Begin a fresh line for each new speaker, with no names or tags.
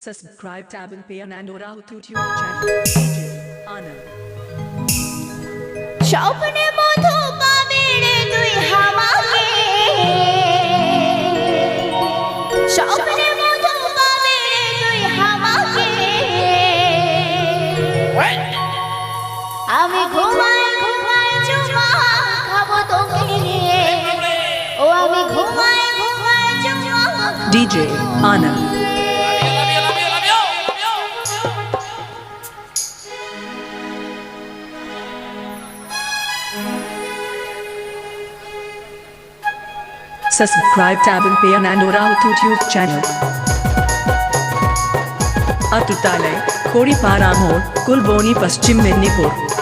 Subscribe tab and pay an Andorra YouTube channel. Anand.
স্বপ্নে মধু পাবে রে তুই হামাকে স্বপ্নে মধু পাবে রে তুই হামাকে আমি ঘুমাই ঘুমাই চুমা খাব তোকে ও আমি ঘুমাই ঘুমাই চুমা
DJ Anand. Subscribe tab and pay an Andorra YouTube channel. अटुतालय खोड़ीपारा मोड़ कुलबोनी पश्चिम मेदिनीपुर